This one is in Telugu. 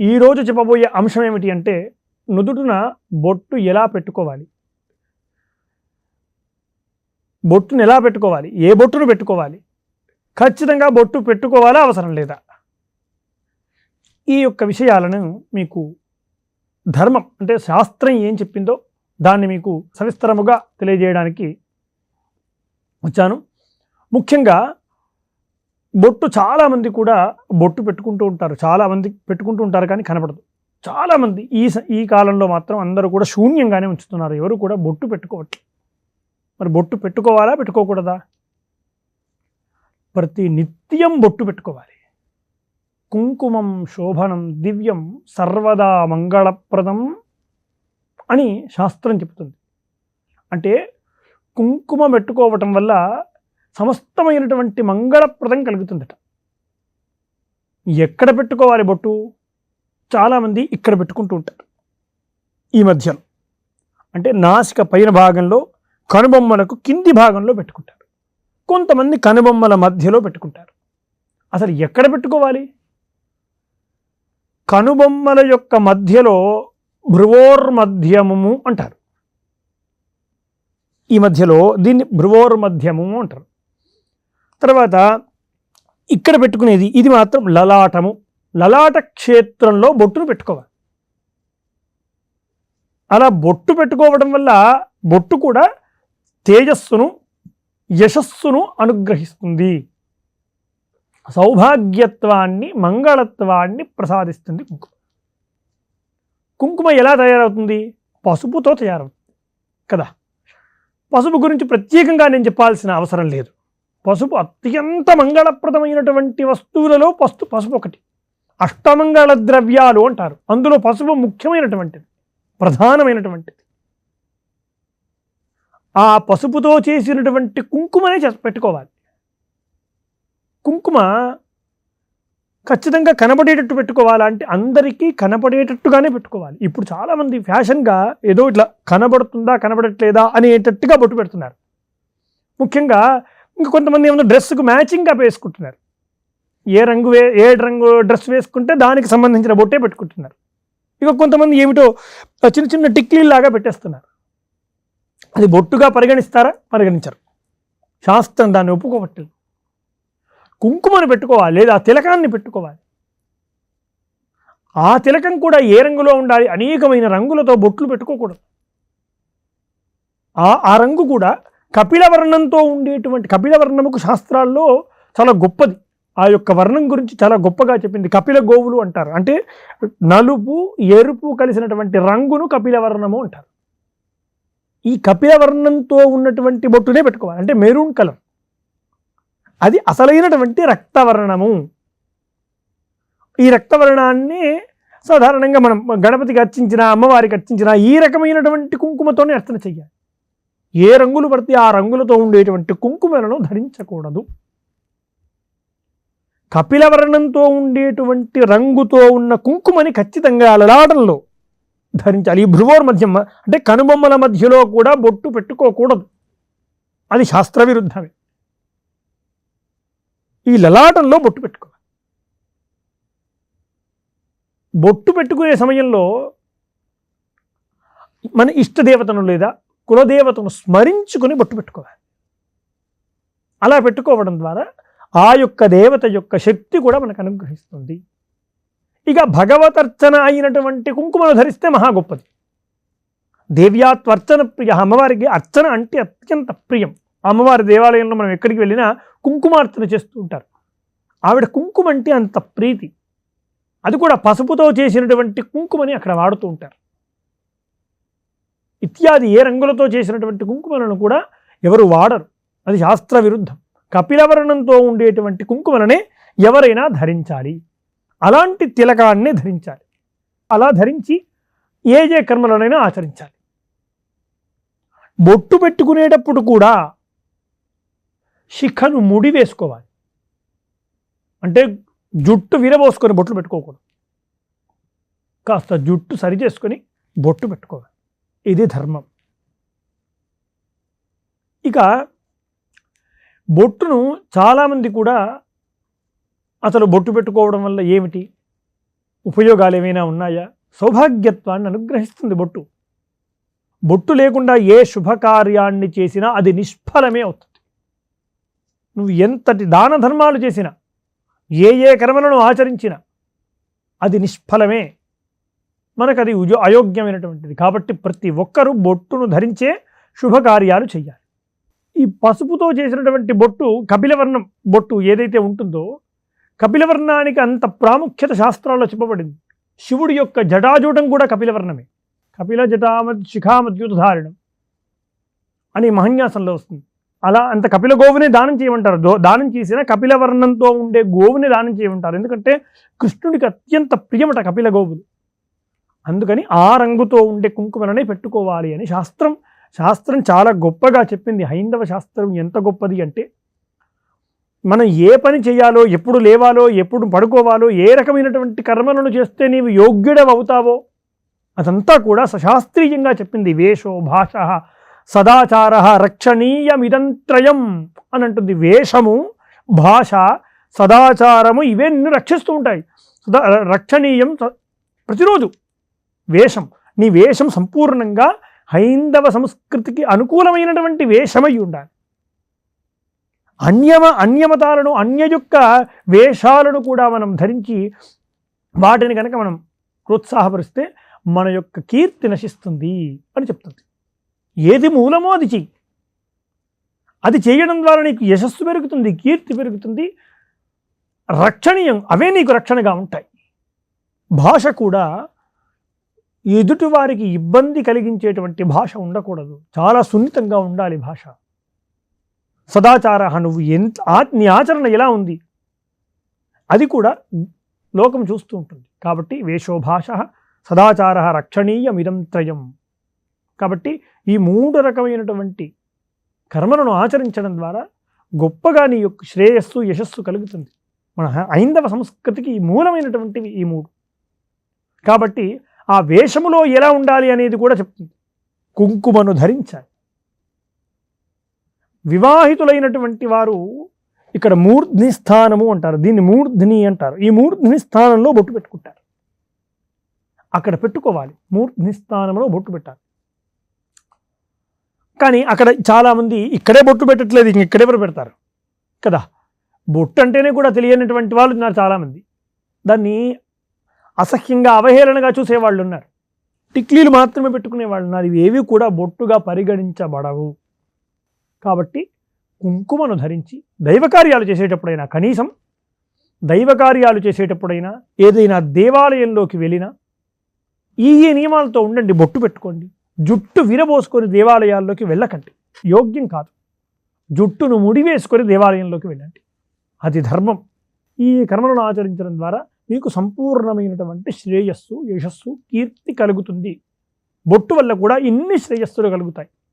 ఈరోజు చెప్పబోయే అంశం ఏమిటి అంటే నుదుటిన బొట్టు ఎలా పెట్టుకోవాలి? బొట్టును ఎలా పెట్టుకోవాలి? ఏ బొట్టును పెట్టుకోవాలి? ఖచ్చితంగా బొట్టు పెట్టుకోవాలా? అవసరం లేదా? ఈ యొక్క విషయాలను మీకు ధర్మం అంటే శాస్త్రం ఏం చెప్పిందో దాన్ని మీకు సవిస్తరముగా తెలియజేయడానికి వచ్చాను. ముఖ్యంగా బొట్టు చాలామంది కూడా బొట్టు పెట్టుకుంటూ ఉంటారు. చాలామంది పెట్టుకుంటూ ఉంటారు కానీ కనపడదు చాలామంది ఈ స- ఈ కాలంలో మాత్రం అందరూ కూడా శూన్యంగానే ఉంచుతున్నారు. ఎవరు కూడా బొట్టు పెట్టుకోవట్లేదు మరి బొట్టు పెట్టుకోవాలా పెట్టుకోకూడదా? ప్రతి నిత్యం బొట్టు పెట్టుకోవాలి. కుంకుమం శోభనం దివ్యం సర్వదా మంగళప్రదం అని శాస్త్రం చెప్తుంది అంటే కుంకుమ పెట్టుకోవటం వల్ల సమస్తమైనటువంటి మంగళప్రదం కలుగుతుందట. ఎక్కడ పెట్టుకోవాలి బొట్టు? చాలామంది ఇక్కడ పెట్టుకుంటూ ఉంటారు. ఈ మధ్యలో. అంటే నాసిక పైన భాగంలో కనుబొమ్మలకు కింది భాగంలో పెట్టుకుంటారు. కొంతమంది కనుబొమ్మల మధ్యలో పెట్టుకుంటారు. అసలు ఎక్కడ పెట్టుకోవాలి? కనుబొమ్మల యొక్క మధ్యలో భ్రువోర్మధ్యమము అంటారు. ఈ మధ్యలో దీన్ని భ్రువోర్మధ్యమము అంటారు. తర్వాత ఇక్కడ పెట్టుకునేది ఇది మాత్రం లలాటము. లలాట క్షేత్రంలో బొట్టును పెట్టుకోవాలి. అలా బొట్టు పెట్టుకోవడం వల్ల బొట్టు కూడా తేజస్సును యశస్సును అనుగ్రహిస్తుంది. సౌభాగ్యత్వాన్ని మంగళత్వాన్ని ప్రసాదిస్తుంది కుంకుమ. కుంకుమ ఎలా తయారవుతుంది? పసుపుతో తయారవుతుంది కదా. పసుపు గురించి ప్రత్యేకంగా నేను చెప్పాల్సిన అవసరం లేదు. పసుపు అత్యంత మంగళప్రదమైనటువంటి వస్తువులలో పసుపు పసుపు ఒకటి అష్టమంగళ ద్రవ్యాలు అంటారు. అందులో పసుపు ముఖ్యమైనటువంటిది ప్రధానమైనటువంటిది. ఆ పసుపుతో చేసినటువంటి కుంకుమనే చేసి పెట్టుకోవాలి. కుంకుమ ఖచ్చితంగా కనపడేటట్టు పెట్టుకోవాలా అంటే అందరికీ కనపడేటట్టుగానే పెట్టుకోవాలి. ఇప్పుడు చాలామంది ఫ్యాషన్గా ఏదో ఇట్లా కనబడుతుందా కనబడట్లేదా అనేటట్టుగా బొట్టు పెడుతున్నారు. ముఖ్యంగా ఇంకా కొంతమంది ఏమన్నా డ్రెస్కు మ్యాచింగ్గా వేసుకుంటున్నారు. ఏ రంగు వే ఏ రంగు డ్రెస్ వేసుకుంటే దానికి సంబంధించిన బొట్టే పెట్టుకుంటున్నారు. ఇక కొంతమంది ఏమిటో చిన్న చిన్న టిక్లీలాగా పెట్టేస్తున్నారు. అది బొట్టుగా పరిగణిస్తారా? పరిగణించరు. శాస్త్రం దాన్ని ఒప్పుకోవట్లేదు. కుంకుమను పెట్టుకోవాలి లేదా తిలకాన్ని పెట్టుకోవాలి. ఆ తిలకం కూడా ఏ రంగులో ఉండాలి అనేకమైన రంగులతో బొట్లు పెట్టుకోకూడదు. ఆ ఆ రంగు కూడా కపిల వర్ణంతో ఉండేటువంటి కపిలవర్ణముకు శాస్త్రాల్లో చాలా గొప్పది. ఆ యొక్క వర్ణం గురించి చాలా గొప్పగా చెప్పింది. కపిల గోవులు అంటారు. అంటే నలుపు ఎరుపు కలిసినటువంటి రంగును కపిల వర్ణము అంటారు. ఈ కపిలవర్ణంతో ఉన్నటువంటి బొట్టునే పెట్టుకోవాలి. అంటే మెరూన్ కలర్. అది అసలైనటువంటి రక్తవర్ణము. ఈ రక్తవర్ణాన్ని సాధారణంగా మనం గణపతికి అర్చించిన అమ్మవారికి అర్చించిన ఈ రకమైనటువంటి కుంకుమతోనే అర్చన చెయ్యాలి. ఏ రంగులు పడితే ఆ రంగులతో ఉండేటువంటి కుంకుమలను ధరించకూడదు. కపిలవర్ణంతో ఉండేటువంటి రంగుతో ఉన్న కుంకుమని ఖచ్చితంగా అలలాటంలో ధరించాలి. ఈ భ్రువోర్ మధ్య అంటే కనుబొమ్మల మధ్యలో కూడా బొట్టు పెట్టుకోకూడదు. అది శాస్త్ర విరుద్ధమే ఈ లలాటంలో బొట్టు పెట్టుకోవాలి. బొట్టు పెట్టుకునే సమయంలో మన ఇష్టదేవతను లేదా కులదేవతను స్మరించుకుని బొట్టు పెట్టుకోవాలి. అలా పెట్టుకోవడం ద్వారా ఆ యొక్క దేవత యొక్క శక్తి కూడా మనకు అనుగ్రహిస్తుంది. ఇక భగవతర్చన అయినటువంటి కుంకుమను ధరిస్తే మహా గొప్పది. దేవ్యాత్వర్చన ప్రియ అమ్మవారికి అర్చన అంటే అత్యంత ప్రియం. అమ్మవారి దేవాలయంలో మనం ఎక్కడికి వెళ్ళినా కుంకుమార్చన చేస్తూ ఉంటారు. ఆవిడ కుంకుమ అంటే అంత ప్రీతి. అది కూడా పసుపుతో చేసినటువంటి కుంకుమని అక్కడ వాడుతూ ఉంటారు. ఇత్యాది ఏ రంగులతో చేసినటువంటి కుంకుమలను కూడా ఎవరు వాడరు. అది శాస్త్ర విరుద్ధం. కపిలవర్ణంతో ఉండేటువంటి కుంకుమలనే ఎవరైనా ధరించాలి. అలాంటి తిలకాన్ని ధరించాలి. అలా ధరించి ఏ ఏ కర్మలనైనా ఆచరించాలి. బొట్టు పెట్టుకునేటప్పుడు కూడా శిఖను ముడి వేసుకోవాలి. అంటే జుట్టు విరబోసుకొని బొట్లు పెట్టుకోకూడదు. కాస్త జుట్టు సరి చేసుకొని బొట్టు పెట్టుకోవాలి. ఇది ధర్మం. ఇక బొట్టును చాలామంది కూడా అసలు బొట్టు పెట్టుకోవడం వల్ల ఏమిటి? ఉపయోగాలు ఏమైనా ఉన్నాయా? సౌభాగ్యత్వాన్ని అనుగ్రహిస్తుంది బొట్టు. బొట్టు లేకుండా ఏ శుభకార్యాన్ని చేసినా అది నిష్ఫలమే అవుతుంది. నువ్వు ఎంతటి దాన ధర్మాలు చేసినా ఏ ఏ కర్మలను ఆచరించినా అది నిష్ఫలమే. మనకు అది అయోగ్యమైనటువంటిది. కాబట్టి ప్రతి ఒక్కరూ బొట్టును ధరించే శుభకార్యాలు చేయాలి ఈ పసుపుతో చేసినటువంటి బొట్టు కపిలవర్ణం బొట్టు ఏదైతే ఉంటుందో కపిలవర్ణానికి అంత ప్రాముఖ్యత శాస్త్రాల్లో చెప్పబడింది. శివుడి యొక్క జటాజూటం కూడా కపిలవర్ణమే. కపిల జటామద్ శిఖామద్యుతధారణం అని మహన్యాసంలో వస్తుంది. అలా అంత కపిల గోవుని దానం చేయమంటారు. దో- దానం చేసిన కపిలవర్ణంతో ఉండే గోవుని దానం చేయమంటారు. ఎందుకంటే కృష్ణుడికి అత్యంత ప్రియమట కపిల గోవులు. అందుకని ఆ రంగుతో ఉండే కుంకుమలనే పెట్టుకోవాలి అని శాస్త్రం శాస్త్రం చాలా గొప్పగా చెప్పింది. హైందవ శాస్త్రం ఎంత గొప్పది అంటే మనం ఏ పని చేయాలో ఎప్పుడు లేవాలో ఎప్పుడు పడుకోవాలో ఏ రకమైనటువంటి కర్మలను చేస్తే నీవు యోగ్యుడవవుతావో అదంతా కూడా సశాస్త్రీయంగా చెప్పింది. వేషో భాష సదాచార రక్షణీయమిదంత్రయం అని అంటుంది. వేషము భాష సదాచారము ఇవే నిన్ను రక్షిస్తూ ఉంటాయి. సదా రక్షణీయం స- ప్రతిరోజు. వేషం. నీ వేషం సంపూర్ణంగా హైందవ సంస్కృతికి అనుకూలమైనటువంటి వేషమై ఉండాలి. అన్యమ అన్యమతాలను అన్య యొక్క వేషాలను కూడా మనం ధరించి వాటిని కనుక మనం ప్రోత్సాహపరిస్తే మన యొక్క కీర్తి నశిస్తుంది అని చెప్తుంది. ఏది మూలమో అది చెయ్యి. అది చేయడం ద్వారా నీకు యశస్సు పెరుగుతుంది కీర్తి పెరుగుతుంది రక్షణీయం అవే నీకు రక్షణగా ఉంటాయి. భాష కూడా ఎదుటివారికి ఇబ్బంది కలిగించేటువంటి భాష ఉండకూడదు. చాలా సున్నితంగా ఉండాలి భాష. సదాచార నువ్వు ఎంత ఆ- నీ ఆచరణ ఎలా ఉంది? అది కూడా లోకం చూస్తూ ఉంటుంది. కాబట్టి వేషోభాష సదాచార రక్షణీయమిదం త్రయం. కాబట్టి ఈ మూడు రకమైనటువంటి కర్మలను ఆచరించడం ద్వారా గొప్పగా నీ యొక్క శ్రేయస్సు యశస్సు కలుగుతుంది. మన ఐందవ సంస్కృతికి మూలమైనటువంటివి ఈ మూడు. కాబట్టి ఆ వేషములో ఎలా ఉండాలి అనేది కూడా చెప్తుంది కుంకుమను ధరించాలి. వివాహితులైనటువంటి వారు ఇక్కడ మూర్ధ్ని స్థానము అంటారు దీన్ని మూర్ధ్ని అంటారు. ఈ మూర్ధ్ని స్థానంలో బొట్టు పెట్టుకుంటారు. అక్కడ పెట్టుకోవాలి మూర్ధ్ని స్థానంలో బొట్టు పెట్టాలి. కానీ అక్కడ చాలామంది ఇక్కడే బొట్టు పెట్టట్లేదు ఇంక ఇక్కడెవరు పెడతారు? కదా? బొట్టు అంటేనే కూడా తెలియనటువంటి వాళ్ళు ఉన్నారు చాలామంది. దాన్ని అసహ్యంగా అవహేళనగా చూసేవాళ్ళు ఉన్నారు టిక్లీలు మాత్రమే పెట్టుకునే వాళ్ళు ఉన్నారు ఇవి ఏవి కూడా బొట్టుగా పరిగణించబడవు. కాబట్టి కుంకుమను ధరించి దైవకార్యాలు చేసేటప్పుడైనా కనీసం దైవకార్యాలు చేసేటప్పుడైనా ఏదైనా దేవాలయంలోకి వెళ్ళినా ఈ ఈ నియమాలతో ఉండండి బొట్టు పెట్టుకోండి. జుట్టు విరబోసుకొని దేవాలయాల్లోకి వెళ్ళకండి. యోగ్యం కాదు. జుట్టును ముడివేసుకొని దేవాలయంలోకి వెళ్ళండి. అది ధర్మం. ఈ కర్మలను ఆచరించడం ద్వారా మీకు సంపూర్ణమైనటువంటి శ్రేయస్సు యశస్సు కీర్తి కలుగుతుంది. బొట్టు వల్ల కూడా ఇన్ని శ్రేయస్సులు కలుగుతాయి.